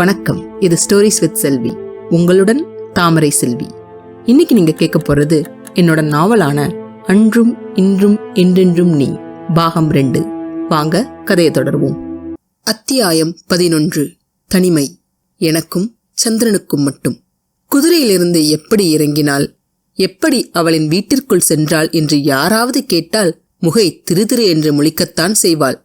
வணக்கம். இது stories with செல்வி. உங்களுடன் தாமரை செல்வி. இன்னைக்கு நீங்க கேட்க போறது என்னோட நாவலான அன்றும் இன்றும் என்றென்றும் நீ பாகம் ரெண்டு. வாங்க கதையை தொடர்வோம். அத்தியாயம் பதினொன்று தனிமை. எனக்கும் சந்திரனுக்கும் மட்டும். குதிரையிலிருந்து எப்படி இறங்கினாள் எப்படி அவளின் வீட்டிற்குள் சென்றாள் என்று யாராவது கேட்டால் முகை திருதிரு என்று முழிக்கத்தான் செய்வாள்.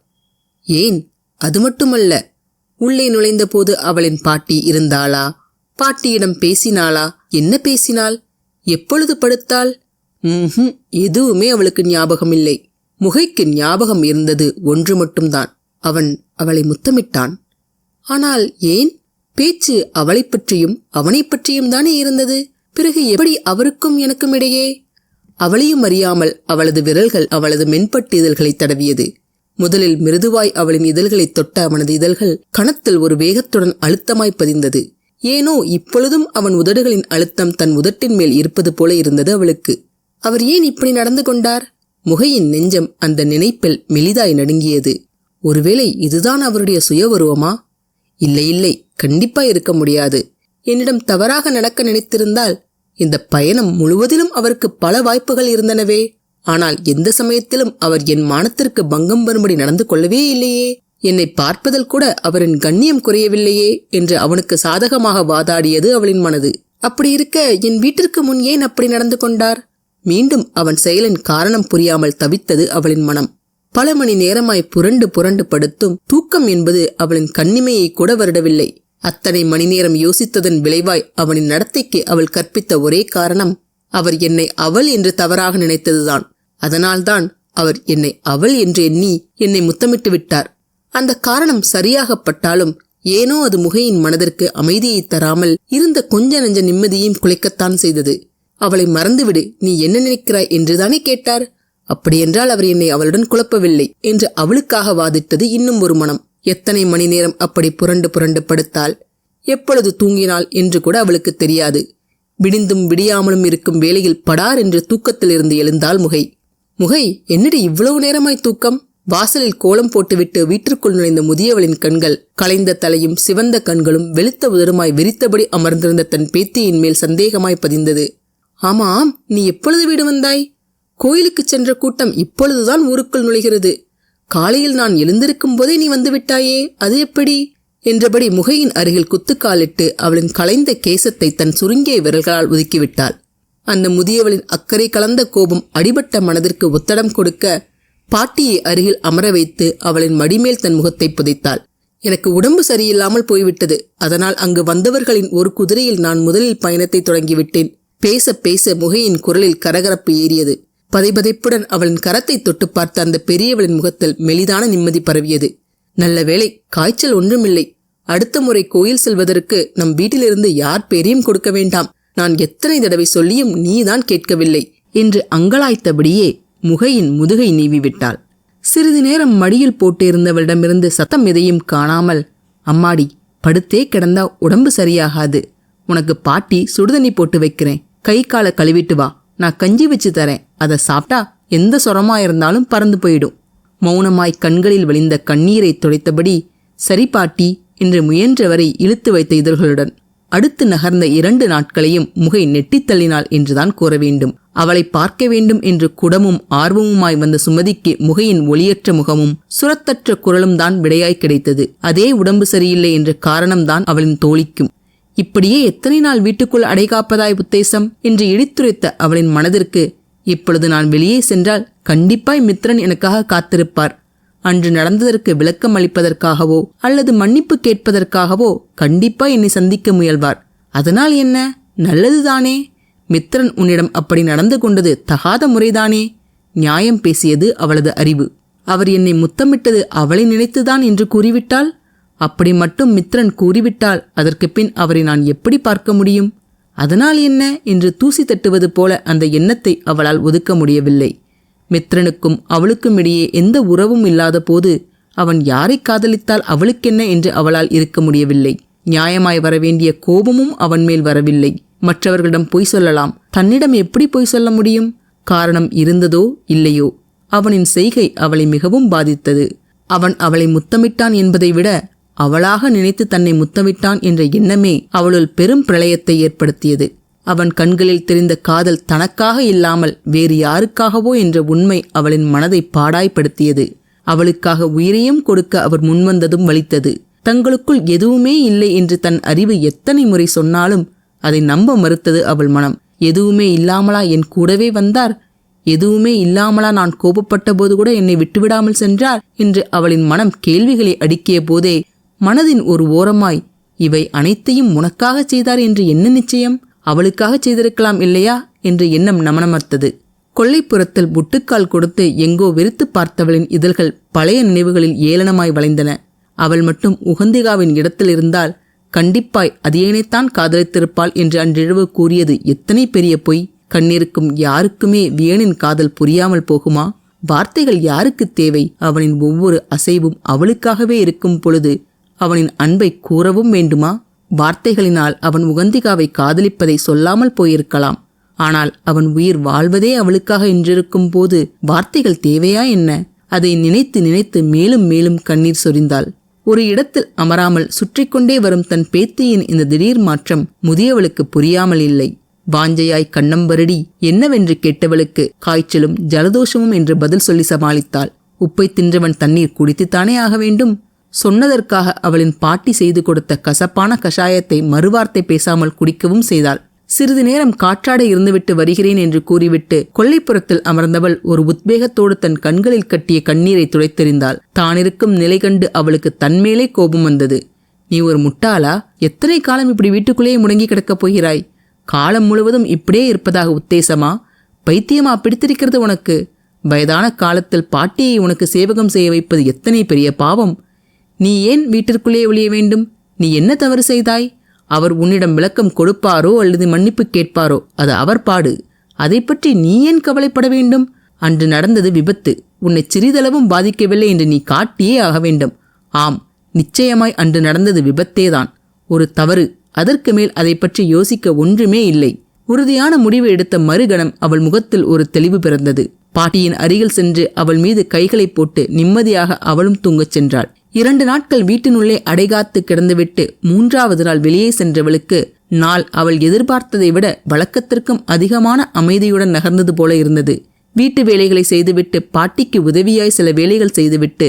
ஏன்? அது மட்டுமல்ல உள்ளே நுழைந்தபோது அவளின் பாட்டி இருந்தாளா? பாட்டியிடம் பேசினாளா? என்ன பேசினாள்? எப்பொழுது படுத்தாள்? ம் எதுவுமே அவளுக்கு ஞாபகம் இல்லை முகைக்கு ஞாபகம் இருந்தது ஒன்று மட்டும்தான். அவன் அவளை முத்தமிட்டான். ஆனால் ஏன்? பேச்சு அவளைப் பற்றியும் அவனைப் பற்றியும் தானே இருந்தது? பிறகு எப்படி அவருக்கும் எனக்கும் இடையே? அவளையும் அறியாமல் அவளது விரல்கள் அவளது மென்பட்டு இதழ்களை தடவியது. முதலில் மிருதுவாய் அவளின் இதழ்களை தொட்ட அவனது இதழ்கள் கணத்தில் ஒரு வேகத்துடன் அழுத்தமாய் பதிந்தது. ஏனோ இப்பொழுதும் அவன் உதடுகளின் அழுத்தம் தன் உதட்டின் மேல் இருப்பது போல இருந்தது அவளுக்கு. அவர் ஏன் இப்படி நடந்து கொண்டார்? முகையின் நெஞ்சம் அந்த நினைப்பில் மெலிதாய் நடுங்கியது. ஒருவேளை இதுதான் அவருடைய சுயவருவமா? இல்லை இல்லை கண்டிப்பா இருக்க முடியாது. என்னிடம் தவறாக நடக்க நினைத்திருந்தால் இந்த பயணம் முழுவதிலும் அவருக்கு பல வாய்ப்புகள் இருந்தனவே. ஆனால் எந்த சமயத்திலும் அவர் என் மானத்திற்கு பங்கம் வரும்படி நடந்து கொள்ளவே இல்லையே. என்னை பார்ப்பதில் கூட அவரின் கண்ணியம் குறையவில்லையே என்று அவனுக்கு சாதகமாக வாதாடியது அவளின் மனது. அப்படி இருக்க என் வீட்டிற்கு முன் ஏன் அப்படி நடந்து கொண்டார்? மீண்டும் அவன் செயலின் காரணம் புரியாமல் தவித்தது அவளின் மனம். பல மணி நேரமாய் புரண்டு புரண்டு படுத்தும் தூக்கம் என்பது அவளின் கண்ணிமையை கூட வருடவில்லை. அத்தனை மணி நேரம் யோசித்ததன் விளைவாய் அவனின் நடத்தைக்கு அவள் கற்பித்த ஒரே காரணம் அவர் என்னை அவள் என்று தவறாக நினைத்ததுதான். அதனால்தான் அவர் என்னை அவள் என்று எண்ணி என்னை முத்தமிட்டு விட்டார். அந்த காரணம் சரியாகப்பட்டாலும் ஏனோ அது முகையின் மனதிற்கு அமைதியை தராமல் இருந்த கொஞ்ச நெஞ்ச நிம்மதியையும் குலைக்கத்தான் செய்தது. அவளை மறந்துவிடு நீ என்ன நினைக்கிறாய் என்றுதானே கேட்டார். அப்படியென்றால் அவர் என்னை அவளுடன் குழப்பவில்லை என்று அவளுக்காக வாதிட்டது இன்னும் ஒரு மனம். எத்தனை மணி நேரம் அப்படி புரண்டு புரண்டு படுத்தாள்? எப்பொழுது தூங்கினாள் என்று கூட அவளுக்கு தெரியாது. விடிந்தும் விடியாமலும் இருக்கும் வேளையில் படார் என்று தூக்கத்திலிருந்து எழுந்தாள் முகை. முகை என்னடி இவ்வளவு நேரமாய் தூக்கம்? வாசலில் கோலம் போட்டுவிட்டு வீட்டிற்குள் நுழைந்த முதியவளின் கண்கள் கலைந்த தலையும் சிவந்த கண்களும் வெளுத்த உதருமாய் விரித்தபடி அமர்ந்திருந்த தன் பேத்தியின் மேல் சந்தேகமாய் பதிந்தது. ஆமாம் நீ எப்பொழுது வீடு வந்தாய்? கோயிலுக்கு சென்ற கூட்டம் இப்பொழுதுதான் ஊருக்குள் நுழைகிறது. காலையில் நான் எழுந்திருக்கும் போதே நீ வந்துவிட்டாயே அது எப்படி? என்றபடி முகையின் அருகில் குத்துக்காலிட்டு அவளின் கலைந்த கேசத்தை தன் சுருங்கிய விரல்களால் ஒதுக்கிவிட்டாள். அந்த முதியவளின் அக்கறை கலந்த கோபம் அடிபட்ட மனதிற்கு ஒத்தடம் கொடுக்க பாட்டியை அருகில் அமர வைத்து அவளின் மடிமேல் தன் முகத்தை புதைத்தாள். எனக்கு உடம்பு சரியில்லாமல் போய்விட்டது. அதனால் அங்கு வந்தவர்களின் ஒரு குதிரையில் நான் முதலில் பயணத்தை தொடங்கிவிட்டேன். பேச பேச முகையின் குரலில் கரகரப்பு ஏறியது. பதைபதைப்புடன் அவளின் கரத்தை தொட்டு பார்த்த அந்த பெரியவளின் முகத்தில் மெலிதான நிம்மதி பரவியது. நல்ல வேளை காய்ச்சல் ஒன்றுமில்லை. அடுத்த முறை கோயில் செல்வதற்கு நம் வீட்டிலிருந்து யார் பெரியும் கொடுக்க வேண்டாம். நான் எத்தனை தடவை சொல்லியும் நீதான் கேட்கவில்லை என்று அங்கலாய்த்தபடியே முகையின் முதுகை நீவி விட்டாள் சிறிது நேரம் மடியில் போட்டிருந்தவளிடமிருந்து சத்தம் எதையும் காணாமல் அம்மாடி படுத்தே கிடந்தா உடம்பு சரியாகாது. உனக்கு பாட்டி சுடுதண்ணி போட்டு வைக்கிறேன். கை காலை கழுவிட்டு வா. நான் கஞ்சி வச்சு தரேன். அதை சாப்பிட்டா எந்த சொரமா இருந்தாலும் பறந்து போயிடும். மௌனமாய் கண்களில் வழிந்த கண்ணீரை துடைத்தபடி சரி பாட்டி என்று முயன்றவரை இழுத்து வைத்த இதழ்களுடன் அடுத்து நகர்ந்த இரண்டு நாட்களையும் முகை நெட்டித்தள்ளினாள் என்றுதான் கூற வேண்டும். அவளை பார்க்க வேண்டும் என்று குடமும் ஆர்வமுமாய் வந்த சுமதிக்கு முகையின் ஒளியற்ற முகமும் சுரத்தற்ற குரலும் தான் விடையாய் கிடைத்தது. அதே உடம்பு சரியில்லை என்ற காரணம்தான் அவளின் தோழிக்கும். இப்படியே எத்தனை நாள் வீட்டுக்குள் அடைகாப்பதாய் உத்தேசம்? என்று இடித்துரைத்த அவளின் மனதிற்கு இப்பொழுது நான் வெளியே சென்றால் கண்டிப்பாய் மித்ரன் எனக்காக காத்திருப்பார். அன்று நடந்ததற்கு விளக்கம் அளிப்பதற்காகவோ அல்லது மன்னிப்பு கேட்பதற்காகவோ கண்டிப்பா என்னை சந்திக்க முயல்வார். அதனால் என்ன? நல்லதுதானே. மித்ரன் உன்னிடம் அப்படி நடந்து கொண்டது தகாத முறைதானே. நியாயம் பேசியது அவளது அறிவு. அவர் என்னை முத்தமிட்டது அவளை நினைத்துதான் என்று கூறிவிட்டால்? அப்படி மட்டும் மித்ரன் கூறிவிட்டால் அதற்கு பின் அவரை நான் எப்படி பார்க்க முடியும்? அதனால் என்ன? என்று தூசி தட்டுவது போல அந்த எண்ணத்தை அவளால் ஒதுக்க முடியவில்லை. மித்ரனுக்கும் அவளுக்கும் இடையே எந்த உறவும் இல்லாத போது அவன் யாரை காதலித்தால் அவளுக்கென்ன என்று அவளால் இருக்க முடியவில்லை. நியாயமாய் வரவேண்டிய கோபமும் அவன் மேல் வரவில்லை. மற்றவர்களிடம் பொய் சொல்லலாம். தன்னிடம் எப்படி பொய் சொல்ல முடியும்? காரணம் இருந்ததோ இல்லையோ? அவனின் செய்கை அவளை மிகவும் பாதித்தது. அவன் அவளை முத்தமிட்டான் என்பதை விட அவளாக நினைத்து தன்னை முத்தமிட்டான் என்ற எண்ணமே அவளுள் பெரும் பிரளயத்தை ஏற்படுத்தியது. அவன் கண்களில் தெரிந்த காதல் தனக்காக இல்லாமல் வேறு யாருக்காகவோ என்ற உண்மை அவளின் மனதை பாடாய்ப்படுத்தியது. அவளுக்காக உயிரையும் கொடுக்க அவர் முன்வந்ததும் வலித்தது. தங்களுக்குள் எதுவுமே இல்லை என்று தன் அறிவு எத்தனை முறை சொன்னாலும் அதை நம்ப மறுத்தது அவள் மனம். எதுவுமே இல்லாமலா என் கூடவே வந்தார்? எதுவுமே இல்லாமலா நான் கோபப்பட்ட போது கூட என்னை விட்டுவிடாமல் சென்றார்? என்று அவளின் மனம் கேள்விகளை அடுக்கிய போதே மனதின் ஒரு ஓரமாய் இவை அனைத்தையும் உனக்காக செய்தார் என்று என்ன நிச்சயம்? அவளுக்காக செய்திருக்கலாம் இல்லையா? என்று எண்ணம் நமனமர்த்தது. கொல்லைப்புறத்தில் முட்டுக்கால் கொடுத்து எங்கோ வெறுத்து பார்த்தவளின் இதழ்கள் பழைய நினைவுகளில் ஏளனமாய் வளைந்தன. அவள் மட்டும் உகந்திகாவின் இடத்தில் இருந்தால் கண்டிப்பாய் அதியனைத்தான் காதலித்திருப்பாள் என்று அன்றிரவு கூறியது எத்தனை பெரிய பொய்? கண்ணிருக்கும் யாருக்குமே வியனின் காதல் புரியாமல் போகுமா? வார்த்தைகள் யாருக்கு தேவை? அவனின் ஒவ்வொரு அசைவும் அவளுக்காகவே இருக்கும் பொழுது அவனின் அன்பை கூறவும் வேண்டுமா? வார்த்தைகளினால் அவன் உகந்திகாவை காதலிப்பதை சொல்லாமல் போயிருக்கலாம். ஆனால் அவன் உயிர் வாழ்வதே அவளுக்காக என்றிருக்கும் போது வார்த்தைகள் தேவையா என்ன? அதை நினைத்து நினைத்து மேலும் மேலும் கண்ணீர் சொரிந்தாள். ஒரு இடத்தில் அமராமல் சுற்றிக்கொண்டே வரும் தன் பேத்தியின் இந்த திடீர் மாற்றம் முதியவளுக்கு புரியாமல் இல்லை. வாஞ்சையாய் கண்ணம்பருடி என்னவென்று கேட்டவளுக்கு காய்ச்சலும் ஜலதோஷமும் என்று பதில் சொல்லி சமாளித்தாள். உப்பை தின்றவன் தண்ணீர் குடித்துத்தானே ஆக வேண்டும்? சொன்னதற்காக அவளின் பாட்டி செய்து கொடுத்த கசப்பான கஷாயத்தை மறுவார்த்தை பேசாமல் குடிக்கவும் செய்தாள். சிறிது நேரம் காற்றாட இருந்துவிட்டு வருகிறேன் என்று கூறிவிட்டு கொல்லைப்புறத்தில் அமர்ந்தவள் ஒரு உத்வேகத்தோடு தன் கண்களில் கட்டிய கண்ணீரை துடைத்தெறிந்தாள். தானிருக்கும் நிலை கண்டு அவளுக்கு தன்மேலே கோபம் வந்தது. நீ ஒரு முட்டாளா? எத்தனை காலம் இப்படி வீட்டுக்குள்ளேயே முடங்கி கிடக்கப் போகிறாய்? காலம் முழுவதும் இப்படியே இருப்பதாக உத்தேசமா? பைத்தியமா பிடித்திருக்கிறது உனக்கு? வயதான காலத்தில் பாட்டியை உனக்கு சேவகம் செய்ய வைப்பது எத்தனை பெரிய பாவம்? நீ ஏன் வீட்டிற்குள்ளே ஒழிய வேண்டும்? நீ என்ன தவறு செய்தாய்? அவர் உன்னிடம் விளக்கம் கொடுப்பாரோ அல்லது மன்னிப்பு கேட்பாரோ? அது அவர் பாடு. அதை பற்றி நீ ஏன் கவலைப்பட வேண்டும்? அன்று நடந்தது விபத்து. உன்னை சிறிதளவும் பாதிக்கவில்லை என்று நீ காட்டியே ஆக வேண்டும். ஆம் நிச்சயமாய் அன்று நடந்தது விபத்தேதான். ஒரு தவறு. அதற்கு மேல் அதை பற்றி யோசிக்க ஒன்றுமே இல்லை. உறுதியான முடிவு எடுத்த மறுகணம் அவள் முகத்தில் ஒரு தெளிவு பிறந்தது. பாட்டியின் அருகில் சென்று அவள் மீது கைகளை போட்டு நிம்மதியாக அவளும் தூங்கச் சென்றாள். இரண்டு நாட்கள் வீட்டினுள்ளே அடைகாத்து கிடந்துவிட்டு மூன்றாவது நாள் வெளியே சென்றவளுக்கு நாள் அவள் எதிர்பார்த்ததை விட வழக்கத்திற்கும் அதிகமான அமைதியுடன் நகர்ந்தது போல இருந்தது. வீட்டு வேலைகளை செய்துவிட்டு பாட்டிக்கு உதவியாய் சில வேலைகள் செய்துவிட்டு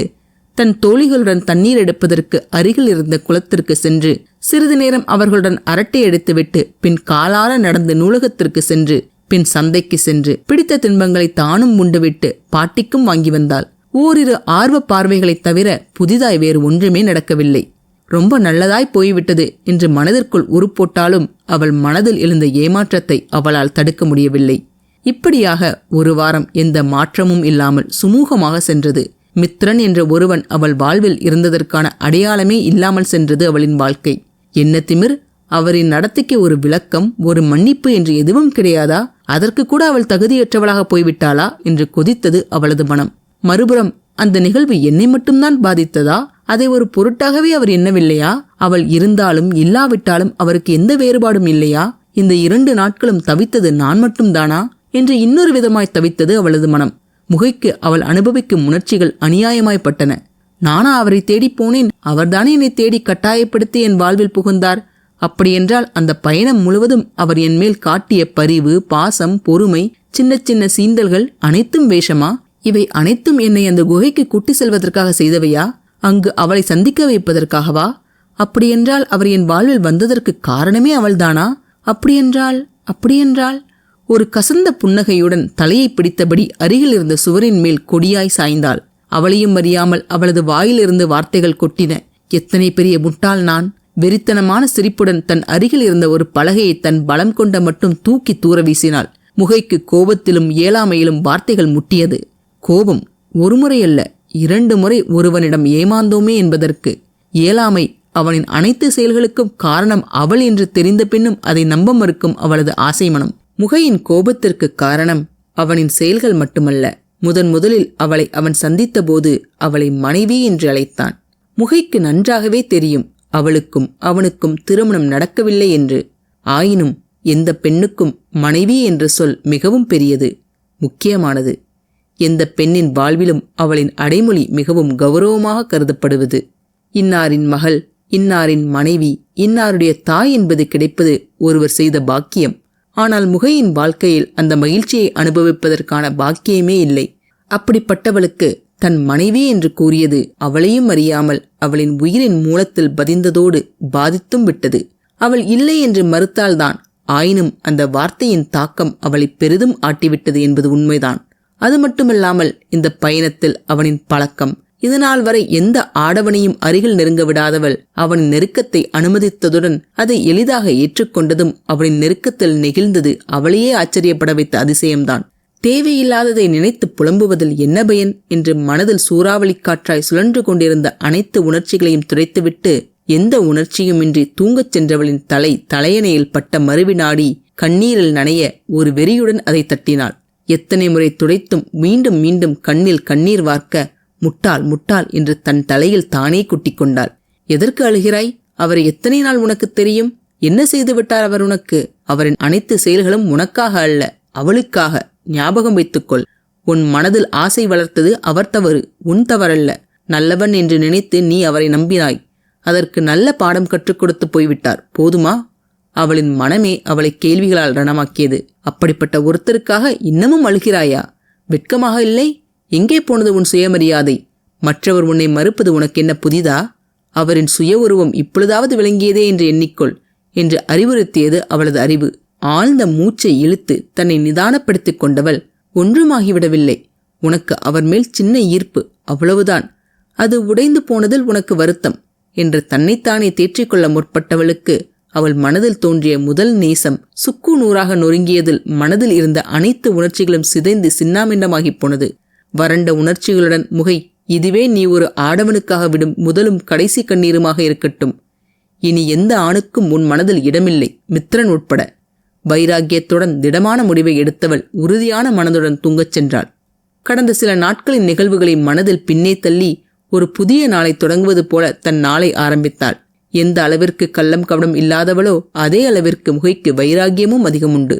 தன் தோழிகளுடன் தண்ணீர் எடுப்பதற்கு அருகில் இருந்த குளத்திற்கு சென்று சிறிது நேரம் அவர்களுடன் அரட்டை எடுத்துவிட்டு பின் காலார நடந்து நூலகத்திற்கு சென்று பின் சந்தைக்கு சென்று பிடித்த தின்பங்களை தானும் உண்டுவிட்டு பாட்டிக்கும் வாங்கி வந்தாள். ஓரிரு ஆர்வ பார்வைகளைத் தவிர புதிதாய் வேறு ஒன்றுமே நடக்கவில்லை. ரொம்ப நல்லதாய் போய்விட்டது என்று மனதிற்குள் உருப்போட்டாலும் அவள் மனதில் எழுந்த ஏமாற்றத்தை அவளால் தடுக்க முடியவில்லை. இப்படியாக ஒரு வாரம் எந்த மாற்றமும் இல்லாமல் சுமூகமாக சென்றது. மித்ரன் என்ற ஒருவன் அவள் வாழ்வில் இருந்ததற்கான அடையாளமே இல்லாமல் சென்றது அவளின் வாழ்க்கை. என்ன திமிர்? அவரின் நடத்தைக்கு ஒரு விளக்கம் ஒரு மன்னிப்பு என்று எதுவும் கிடையாதா? அதற்கு கூட அவள் தகுதியற்றவளாக போய்விட்டாளா? என்று கொதித்தது அவளது மனம். மறுபுறம் அந்த நிகழ்வு என்னை மட்டும்தான் பாதித்ததா? அதை ஒரு பொருட்டாகவே அவர் எண்ணவில்லையா? அவள் இருந்தாலும் இல்லாவிட்டாலும் அவருக்கு எந்த வேறுபாடும் இல்லையா? இந்த இரண்டு நாட்களும் தவித்தது நான் மட்டும்தானா? என்று இன்னொரு விதமாய் தவித்தது அவளது மனம். முகைக்கு அவள் அனுபவிக்கும் உணர்ச்சிகள் அநியாயமாய்ப்பட்டன நானா அவரை தேடிப் போனேன். அவர்தானே என்னை தேடி கட்டாயப்படுத்தி என் வாழ்வில் புகுந்தார். அப்படியென்றால் அந்த பயணம் முழுவதும் அவர் என் மேல் காட்டிய பரிவு பாசம் பொறுமை சின்ன சின்ன சீந்தல்கள் அனைத்தும் வேஷமா? இவை அனைத்தும் என்னை அந்த குகைக்கு கூட்டி செல்வதற்காக செய்தவையா? அங்கு அவளை சந்திக்க வைப்பதற்காகவா? அப்படியென்றால் அவர் என் வாழ்வில் வந்ததற்கு காரணமே அவள்தானா? அப்படியென்றால் அப்படியென்றால். ஒரு கசந்த புன்னகையுடன் தலையை பிடித்தபடி அருகில் இருந்த சுவரின் மேல் கொடியாய் சாய்ந்தாள். அவளையும் அறியாமல் அவளது வாயிலிருந்து வார்த்தைகள் கொட்டின. எத்தனை பெரிய முட்டாள் நான்! வெறித்தனமான சிரிப்புடன் தன் அருகில் இருந்த ஒரு பலகையை தன் பலம் கொண்ட மட்டும் தூக்கி தூர வீசினாள். முகைக்கு கோபத்திலும் இயலாமையிலும் வார்த்தைகள் முட்டியது. கோபம் ஒருமுறை அல்ல இரண்டு முறை ஒருவனிடம் ஏமாந்தோமே என்பதற்கு. இயலாமை அவனின் அனைத்து செயல்களுக்கும் காரணம் அவள் என்று தெரிந்த பின்னும் அதை நம்ப மறுக்கும் அவளது ஆசை மனம் முகையின் கோபத்திற்கு காரணம் அவனின் செயல்கள் மட்டுமல்ல முதன் முதலில் அவளை அவன் சந்தித்தபோது அவளை மனைவி என்று அழைத்தான். முகைக்கு நன்றாகவே தெரியும் அவளுக்கும் அவனுக்கும் திருமணம் நடக்கவில்லை என்று. ஆயினும் எந்த பெண்ணுக்கும் மனைவி என்ற சொல் மிகவும் பெரியது முக்கியமானது. எந்த பெண்ணின் வாழ்விலும் அவளின் அடைமொழி மிகவும் கௌரவமாக கருதப்படுவது. இன்னாரின் மகள் இன்னாரின் மனைவி இன்னாருடைய தாய் என்பது கிடைப்பது ஒருவர் செய்த பாக்கியம். ஆனால் முகையின் வாழ்க்கையில் அந்த மகிழ்ச்சியை அனுபவிப்பதற்கான பாக்கியமே இல்லை. அப்படிப்பட்டவளுக்கு தன் மனைவி என்று கூறியது அவளையும் அறியாமல் அவளின் உயிரின் மூலத்தில் பதிந்ததோடு பாதித்தும் விட்டது. அவள் இல்லை என்று மறுத்தால்தான் ஆயினும் அந்த வார்த்தையின் தாக்கம் அவளை பெரிதும் ஆட்டிவிட்டது என்பது உண்மைதான். அது மட்டுமில்லாமல் இந்த பயணத்தில் அவனின் பழக்கம். இதனால் வரை எந்த ஆடவனையும் அருகில் நெருங்க விடாதவள் அவனின் நெருக்கத்தை அனுமதித்ததுடன் அதை எளிதாக ஏற்றுக்கொண்டதும் அவனின் நெருக்கத்தில் நெகிழ்ந்தது அவளையே ஆச்சரியப்பட வைத்த அதிசயம்தான். தேவையில்லாததை நினைத்து புலம்புவதில் என்ன பயன்? என்று மனதில் சூறாவளி காற்றாய் சுழன்று கொண்டிருந்த அனைத்து உணர்ச்சிகளையும் துடைத்துவிட்டு எந்த உணர்ச்சியுமின்றி தூங்கச் சென்றவளின் தலை தலையணையில் பட்ட மறுவினாடி கண்ணீரில் நனைய ஒரு வெறியுடன் அதை தட்டினாள். எத்தனை முறை துடைத்தும் மீண்டும் மீண்டும் கண்ணில் கண்ணீர் வார்க்க முட்டாள் முட்டாள் என்று தன் தலையில் தானே குட்டிக் கொண்டாள். எதற்கு அழுகிறாய்? அவரை எத்தனை நாள் உனக்கு தெரியும்? என்ன செய்துவிட்டார் அவர் உனக்கு? அவரின் அனைத்து செயல்களும் உனக்காக அல்ல அவளுக்காக. ஞாபகம் வைத்துக்கொள். உன் மனதில் ஆசை வளர்த்தது அவர் தவறு உன் தவறல்ல. நல்லவன் என்று நினைத்து நீ அவரை நம்பினாய். அதற்கு நல்ல பாடம் கற்றுக் கொடுத்து போய்விட்டார். போதுமா? அவளின் மனமே அவளை கேள்விகளால் ரணமாக்கியது. அப்படிப்பட்ட ஒருத்தருக்காக இன்னமும் அழுகிறாயா? வெட்கமாக இல்லை? எங்கே போனது உன் சுயமரியாதை? மற்றவர் உன்னை மறுப்பது உனக்கு என்ன புதிதா? அவரின் சுய உருவம் இப்பொழுதாவது விளங்கியதே என்று எண்ணிக்கொள் என்று அறிவுறுத்தியது அவளது அறிவு. ஆழ்ந்த மூச்சை இழுத்து தன்னை நிதானப்படுத்திக் கொண்டவள் ஒன்றுமாகிவிடவில்லை. உனக்கு அவர் மேல் சின்ன ஈர்ப்பு அவ்வளவுதான். அது உடைந்து போனதில் உனக்கு வருத்தம் என்று தன்னைத்தானே தேற்றிக்கொள்ள முற்பட்டவளுக்கு அவள் மனதில் தோன்றிய முதல் நேசம் சுக்கு நூறாக நொறுங்கியதில் மனதில் இருந்த அனைத்து உணர்ச்சிகளும் சிதைந்து சின்னாமிண்டமாகிப் போனது. வறண்ட உணர்ச்சிகளுடன் முகை இதுவே நீ ஒரு ஆடவனுக்காக விடும் முதலும் கடைசி கண்ணீருமாக இருக்கட்டும். இனி எந்த ஆணுக்கும் உன் மனதில் இடமில்லை மித்திரன் உட்பட. வைராக்கியத்துடன் திடமான முடிவை எடுத்தவள் உறுதியான மனதுடன் தூங்கச் சென்றாள். கடந்த சில நாட்களின் நிகழ்வுகளை மனதில் பின்னே தள்ளி ஒரு புதிய நாளை தொடங்குவது போல தன் நாளை ஆரம்பித்தாள். எந்த அளவிற்கு கள்ளம் கவனம் இல்லாதவளோ அதே அளவிற்கு முகைக்கு வைராகியமும் அதிகம் உண்டு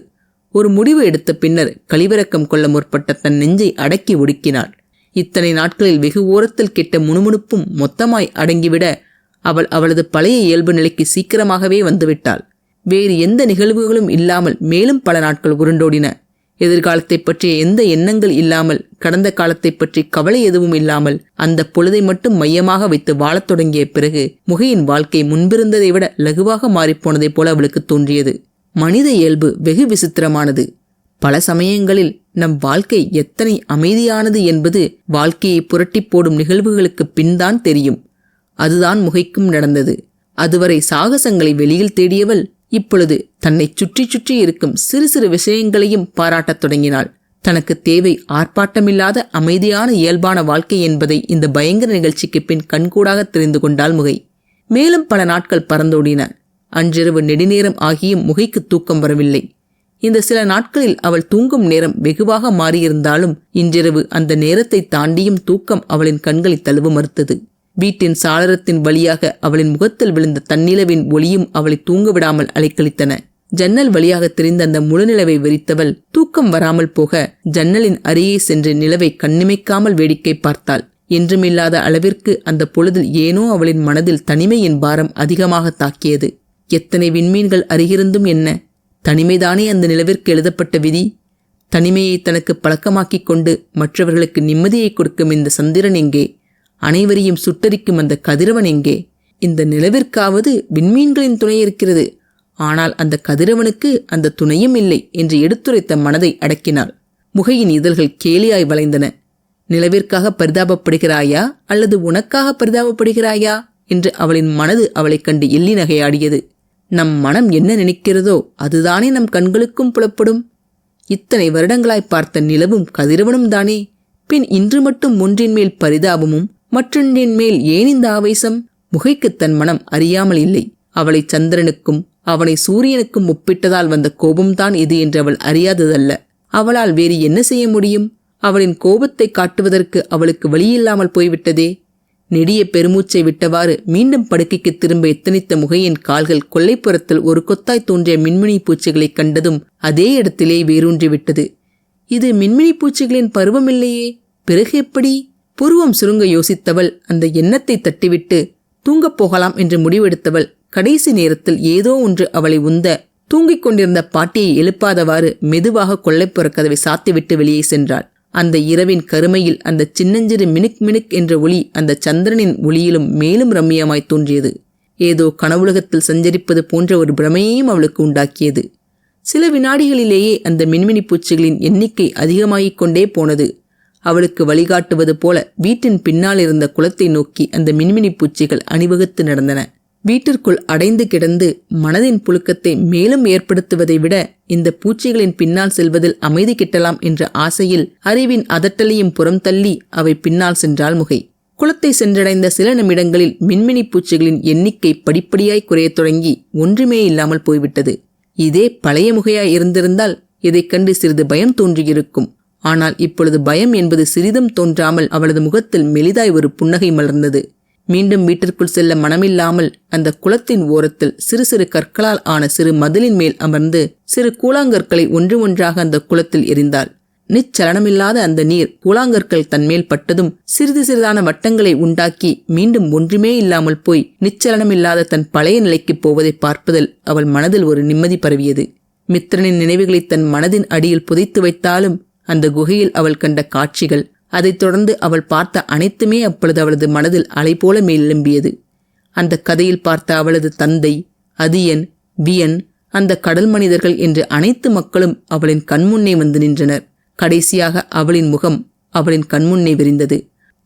ஒரு முடிவு எடுத்த பின்னர் கழிவிறக்கம் கொள்ள முற்பட்ட தன் நெஞ்சை அடக்கி ஒடுக்கினாள். இத்தனை நாட்களில் வெகு ஓரத்தில் கெட்ட முணுமுணுப்பும் மொத்தமாய் அடங்கிவிட அவள் அவளது பழைய இயல்பு நிலைக்கு சீக்கிரமாகவே வந்துவிட்டாள். வேறு எந்த நிகழ்வுகளும் இல்லாமல் மேலும் பல நாட்கள் உருண்டோடின. எதிர்காலத்தைப் பற்றிய எந்த எண்ணங்கள் இல்லாமல் கடந்த காலத்தைப் பற்றி கவலை எதுவும் இல்லாமல் அந்த பொழுதை மட்டும் மையமாக வைத்து வாழத் தொடங்கிய பிறகு முகையின் வாழ்க்கை முன்பிருந்ததை விட லகுவாக மாறிப்போனதைப் போல அவளுக்கு தோன்றியது. மனித இயல்பு வெகு விசித்திரமானது. பல சமயங்களில் நம் வாழ்க்கை எத்தனை அமைதியானது என்பது வாழ்க்கையை புரட்டி போடும் நிகழ்வுகளுக்கு பின்தான் தெரியும். அதுதான் முகைக்கும் நடந்தது. அதுவரை சாகசங்களை வெளியில் தேடியவள் இப்பொழுது தன்னை சுற்றி சுற்றி இருக்கும் சிறு சிறு விஷயங்களையும் பாராட்டத் தொடங்கினாள். தனக்கு தேவை ஆர்ப்பாட்டமில்லாத அமைதியான இயல்பான வாழ்க்கை என்பதை இந்த பயங்கர நிகழ்ச்சிக்கு பின் கண்கூடாக தெரிந்து கொண்டாள் முகை. மேலும் பல நாட்கள் பறந்தோடின. அன்றிரவு நெடுநேரம் ஆகியும் முகைக்கு தூக்கம் வரவில்லை. இந்த சில நாட்களில் அவள் தூங்கும் நேரம் வெகுவாக மாறியிருந்தாலும் இன்றிரவு அந்த நேரத்தை தாண்டியும் தூக்கம் அவளின் கண்களை தழுவ மறுத்தது. வீட்டின் சாளரத்தின் வழியாக அவளின் முகத்தில் விழுந்த தன்னிலவின் ஒளியும் அவளை தூங்கவிடாமல் அலைக்கழித்தன. ஜன்னல் வழியாக தெரிந்த அந்த முழுநிலவை வெறித்தவள் தூக்கம் வராமல் போக ஜன்னலின் அருகே சென்று நிலவை கண்ணிமைக்காமல் வேடிக்கை பார்த்தாள். என்றுமில்லாத அளவிற்கு அந்த பொழுதில் ஏனோ அவளின் மனதில் தனிமையின் பாரம் அதிகமாக தாக்கியது. எத்தனை விண்மீன்கள் அருகிருந்தும் என்ன? தனிமைதானே அந்த நிலவிற்கு எழுதப்பட்ட விதி? தனிமையை தனக்கு பழக்கமாக்கிக் கொண்டு மற்றவர்களுக்கு நிம்மதியை கொடுக்கும் இந்த சந்திரன் எங்கே? அனைவரையும் சுட்டரிக்கும் அந்த கதிரவன் எங்கே? இந்த நிலவிற்காவது விண்மீன்களின் துணை இருக்கிறது. ஆனால் அந்த கதிரவனுக்கு அந்த துணையும் இல்லை என்று எடுத்துரைத்த மனதை அடக்கினாள். முகையின் இதழ்கள் கேலியாய் வளைந்தன. நிலவிற்காக பரிதாபப்படுகிறாயா அல்லது உனக்காக பரிதாபப்படுகிறாயா என்று அவளின் மனது அவளைக் கண்டு எள்ளி நகையாடியது. நம் மனம் என்ன நினைக்கிறதோ அதுதானே நம் கண்களுக்கும் புலப்படும். இத்தனை வருடங்களாய் பார்த்த நிலவும் கதிரவனும் தானே. பின் இன்று மட்டும் ஒன்றின் மேல் பரிதாபமும் மற்றொன்றின் மேல் ஏன் இந்த ஆவேசம்? முகைக்குத் தன் மனம் அறியாமல் இல்லை. அவளை சந்திரனுக்கும் அவனை சூரியனுக்கும் ஒப்பிட்டதால் வந்த கோபம்தான் இது என்று அவள் அறியாததல்ல. அவளால் வேறு என்ன செய்ய முடியும்? அவளின் கோபத்தை காட்டுவதற்கு அவளுக்கு வழியில்லாமல் போய்விட்டதே. நெடிய பெருமூச்சை விட்டவாறு மீண்டும் படுக்கைக்கு திரும்ப எத்தனித்த முகையின் கால்கள் கொல்லைப்புறத்தில் ஒரு கொத்தாய் தோன்றிய மின்மினி பூச்சிகளைக் கண்டதும் அதே இடத்திலே வேரூன்றி விட்டது இது மின்மினி பூச்சிகளின் பருவமில்லையே பிறகு எப்படி? புருவம் சுருங்க யோசித்தவள் அந்த எண்ணத்தை தட்டிவிட்டு தூங்கப் போகலாம் என்று முடிவெடுத்தவள் கடைசி நேரத்தில் ஏதோ ஒன்று அவளை உந்த தூங்கிக் கொண்டிருந்த பாட்டியை எழுப்பாதவாறு மெதுவாக கொள்ளைப்புற கதவை சாத்திவிட்டு வெளியே சென்றாள். அந்த இரவின் கருமையில் அந்த சின்னஞ்சிறு மினுக் மினுக் என்ற ஒளி அந்த சந்திரனின் ஒளியிலும் மேலும் ரம்மியமாய் தோன்றியது. ஏதோ கனவுலகத்தில் சஞ்சரிப்பது போன்ற ஒரு பிரமையையும் அவளுக்கு உண்டாக்கியது. சில வினாடிகளிலேயே அந்த மின்மினி பூச்சிகளின் எண்ணிக்கை அதிகமாகிக் கொண்டே போனது. அவளுக்கு வழிகாட்டுவது போல வீட்டின் பின்னால் இருந்த குளத்தை நோக்கி அந்த மின்மினி பூச்சிகள் அணிவகுத்து நடந்தன. வீட்டிற்குள் அடைந்து கிடந்து மனதின் புழுக்கத்தை மேலும் ஏற்படுத்துவதை விட இந்த பூச்சிகளின் பின்னால் செல்வதில் அமைதி கிட்டலாம் என்ற ஆசையில் அறிவின் அதட்டலையும் புறம் தள்ளி அவை பின்னால் சென்றாள் முகை. குளத்தை சென்றடைந்த சில நிமிடங்களில் மின்மினி பூச்சிகளின் எண்ணிக்கை படிப்படியாய் குறையத் தொடங்கி ஒன்றுமே இல்லாமல் போய்விட்டது. இதே பழைய முகையாய் இருந்திருந்தால் இதைக் கண்டு சிறிது பயம் தோன்றியிருக்கும். ஆனால் இப்பொழுது பயம் என்பது சிறிதும் தோன்றாமல் அவளது முகத்தில் மெலிதாய் ஒரு புன்னகை மலர்ந்தது. மீண்டும் வீட்டிற்குள் செல்ல மனமில்லாமல் அந்த குளத்தின் ஓரத்தில் சிறு சிறு கற்களால் ஆன சிறு மதிலின் மேல் அமர்ந்து சிறு கூழாங்கற்களை ஒன்று ஒன்றாக அந்த குளத்தில் எரிந்தாள். நிச்சலனமில்லாத அந்த நீர் கூழாங்கற்கள் தன்மேல் பட்டதும் சிறிது சிறிதான வட்டங்களை உண்டாக்கி மீண்டும் ஒன்றுமே இல்லாமல் போய் நிச்சலனமில்லாத தன் பழைய நிலைக்கு போவதை பார்ப்பதில் அவள் மனதில் ஒரு நிம்மதி பரவியது. மித்திரனின் நினைவுகளை தன் மனதின் அடியில் புதைத்து வைத்தாலும் அந்த குகையில் அவள் கண்ட காட்சிகள் அதைத் தொடர்ந்து அவள் பார்த்த அனைத்துமே அப்பொழுது அவளது மனதில் அலை போல மேலெழும்பியது. அந்த கதையில் பார்த்த அவளது தந்தை அதியன் வியன் அந்த கடல் மனிதர்கள் என்று அனைத்து மக்களும் அவளின் கண்முன்னே வந்து நின்றனர். கடைசியாக அவளின் முகம் அவளின் கண்முன்னே விரிந்தது.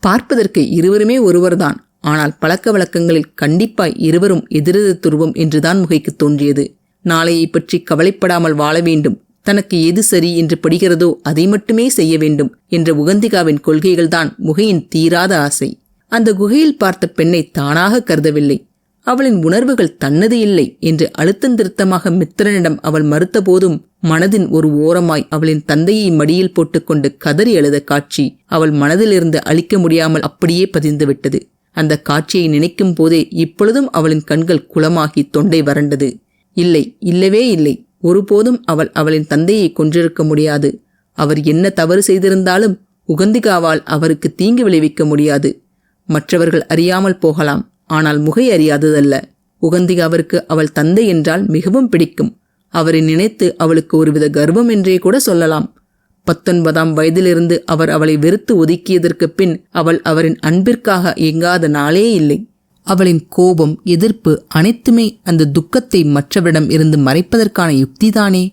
பார்ப்பதற்கு இருவருமே ஒருவர்தான் ஆனால் பழக்க வழக்கங்களில் கண்டிப்பாய் இருவரும் எதிரெது துருவம் என்றுதான் முகைக்கு தோன்றியது. நாளையை பற்றி கவலைப்படாமல் வாழ வேண்டும் தனக்கு எது சரி என்று படுகிறதோ அதை மட்டுமே செய்ய வேண்டும் என்ற உகந்திகாவின் கொள்கைகள்தான் முகையின் தீராத ஆசை. அந்த குகையில் பார்த்த பெண்ணை தானாக கருதவில்லை. அவளின் உணர்வுகள் தன்னது இல்லை என்று அழுத்தந்திருத்தமாக மித்திரனிடம் அவள் மறுத்தபோதும் மனதின் ஒரு ஓரமாய் அவளின் தந்தையை மடியில் போட்டுக்கொண்டு கதறி அழுத காட்சி அவள் மனதிலிருந்து அழிக்க முடியாமல் அப்படியே பதிந்துவிட்டது. அந்த காட்சியை நினைக்கும் போதே இப்பொழுதும் அவளின் கண்கள் குளமாகி தொண்டை வறண்டது. இல்லை இல்லவே இல்லை. ஒருபோதும் அவள் அவளின் தந்தையை கொன்றிருக்க முடியாது. அவர் என்ன தவறு செய்திருந்தாலும் உகந்திகாவால் அவருக்கு தீங்கு விளைவிக்க முடியாது. மற்றவர்கள் அறியாமல் போகலாம் ஆனால் முகை அறியாததல்ல. உகந்திகாவிற்கு அவள் தந்தை என்றால் மிகவும் பிடிக்கும். அவரை நினைத்து அவளுக்கு ஒருவித கர்வம் என்றே கூட சொல்லலாம். பத்தொன்பதாம் வயதிலிருந்து அவர் அவளை வெறுத்து ஒதுக்கியதற்குப் பின் அவள் அவரின் அன்பிற்காக இயங்காத நாளே இல்லை. அவளின் கோபம் எதிர்ப்பு அனைத்துமே அந்த துக்கத்தை மற்றவரிடம் இருந்து மறைப்பதற்கான யுக்திதானே?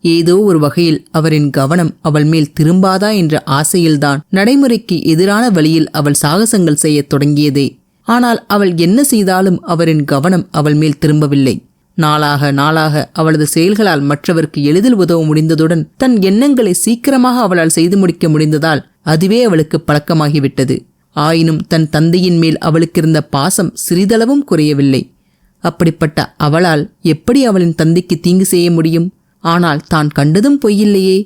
ஏதோ ஒரு வகையில் அவரின் கவனம் அவள் மேல் திரும்பாதா என்ற ஆசையில்தான் நடைமுறைக்கு எதிரான வழியில் அவள் சாகசங்கள் செய்யத் தொடங்கியதே. ஆனால் அவள் என்ன செய்தாலும் அவரின் கவனம் அவள் மேல் திரும்பவில்லை. நாளாக நாளாக அவளது செயல்களால் மற்றவருக்கு எளிதில் உதவ முடிந்ததுடன் தன் எண்ணங்களை சீக்கிரமாக அவளால் செய்து முடிக்க முடிந்ததால் அதுவே அவளுக்கு பழக்கமாகிவிட்டது. ஆயினும் தன் தந்தையின் மேல் அவளுக்கிருந்த பாசம் சிறிதளவும் குறையவில்லை. அப்படிப்பட்ட அவளால் எப்படி அவளின் தந்தைக்கு தீங்கு செய்ய முடியும்? ஆனால் தான் கண்டதும் பொய்யில்லையே.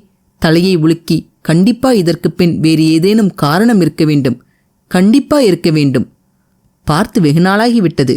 தலையை உலுக்கி கண்டிப்பா இதற்கு பின் வேறு ஏதேனும் காரணம் இருக்க வேண்டும். கண்டிப்பா இருக்க வேண்டும். பார்த்து வெகு நாளாகிவிட்டது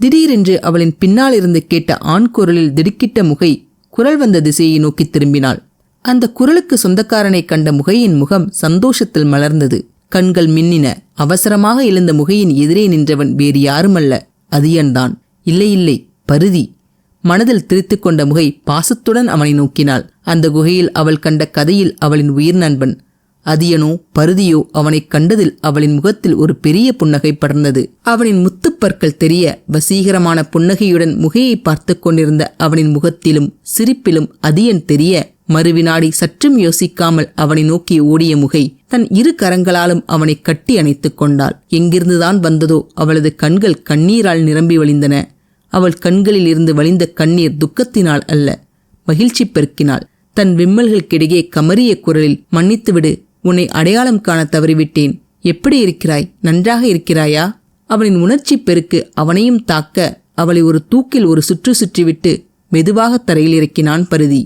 திடீரென்று அவளின் பின்னால் இருந்து கேட்ட ஆண் குரலில் திடுக்கிட்ட முகை குரல் வந்த திசையை நோக்கி திரும்பினாள். அந்த குரலுக்கு சொந்தக்காரனை கண்ட முகையின் முகம் சந்தோஷத்தில் மலர்ந்தது. கண்கள் மின்னின. அவசரமாக எழுந்த முகையின் எதிரே நின்றவன் வேறு யாருமல்ல. அதியன்தான். இல்லை இல்லை பருதி. மனதில் திரித்து கொண்ட முகை பாசத்துடன் அவனை நோக்கினாள். அந்த குகையில் அவள் கண்ட கதையில் அவளின் உயிர் நண்பன். அதியனோ பருதியோ அவனைக் கண்டதில் அவளின் முகத்தில் ஒரு பெரிய புன்னகை படர்ந்தது. அவனின் முத்துப்பற்கள் தெரிய வசீகரமான புன்னகையுடன் முகையை பார்த்து கொண்டிருந்த அவனின் முகத்திலும் சிரிப்பிலும் அதியன் தெரிய மறுவினாடி சற்றும் யோசிக்காமல் அவனை நோக்கி ஓடிய முகை தன் இரு கரங்களாலும் அவனை கட்டி அணைத்துக் கொண்டாள். எங்கிருந்துதான் வந்ததோ அவளது கண்கள் கண்ணீரால் நிரம்பி வழிந்தன. அவள் கண்களில் இருந்து வழிந்த கண்ணீர் துக்கத்தினால் அல்ல மகிழ்ச்சி பெருக்கினாள். தன் விம்மல்களுக்கிடையே கமரிய குரலில் மன்னித்துவிடு உன்னை அடையாளம் காண தவறிவிட்டேன். எப்படி இருக்கிறாய்? நன்றாக இருக்கிறாயா? அவளின் உணர்ச்சி பெருக்கு அவனையும் தாக்க அவளை ஒரு தூக்கில் ஒரு சுற்று சுற்றிவிட்டு மெதுவாக தரையில் இறக்கினான் பருதி.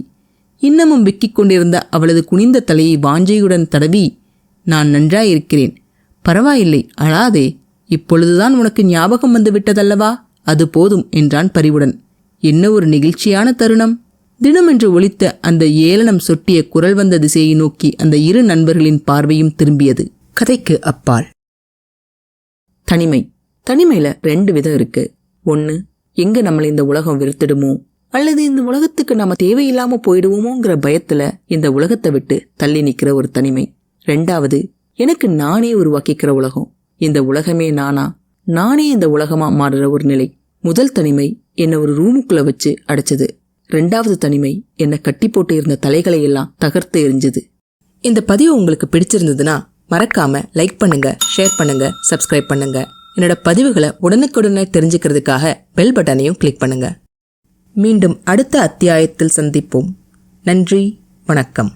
இன்னமும் விக்கிக் கொண்டிருந்த அவளது குனிந்த தலையை வாஞ்சையுடன் தடவி நான் நன்றாயிருக்கிறேன். பரவாயில்லை அழாதே. இப்பொழுதுதான் உனக்கு ஞாபகம் வந்து விட்டதல்லவா அது போதும் என்றான் பரிவுடன். என்ன ஒரு நெகிழ்ச்சியான தருணம். தினமென்று ஒழித்த அந்த ஏளனம் சொட்டிய குரல் வந்த திசையை நோக்கி அந்த இரு நண்பர்களின் பார்வையும் திரும்பியது. கதைக்கு அப்பால். தனிமை. தனிமையில ரெண்டு விதம் இருக்கு. ஒன்னு எங்க நம்மளை இந்த உலகம் வெறுத்துடுமோ? அல்லது இந்த உலகத்துக்கு நம்ம தேவையில்லாம போயிடுவோமோங்கிற பயத்துல இந்த உலகத்தை விட்டு தள்ளி நிக்கிற ஒரு தனிமை. ரெண்டாவது எனக்கு நானே உருவாக்கிக்கிற உலகம். இந்த உலகமே நானா? நானே இந்த உலகமா மாறுற ஒரு நிலை. முதல் தனிமை என்னை ஒரு ரூமுக்குள்ள வச்சு அடைச்சது. ரெண்டாவது தனிமை என்னை கட்டி போட்டு இருந்த தலைகளை எல்லாம் தகர்த்து எரிஞ்சது இந்த பதிவு உங்களுக்கு பிடிச்சிருந்ததுன்னா மறக்காம லைக் பண்ணுங்க ஷேர் பண்ணுங்க சப்ஸ்கிரைப் பண்ணுங்க. என்னோட பதிவுகளை உடனுக்குடனே தெரிஞ்சுக்கிறதுக்காக பெல் பட்டனையும் கிளிக் பண்ணுங்க. மீண்டும் அடுத்த அத்தியாயத்தில் சந்திப்போம். நன்றி வணக்கம்.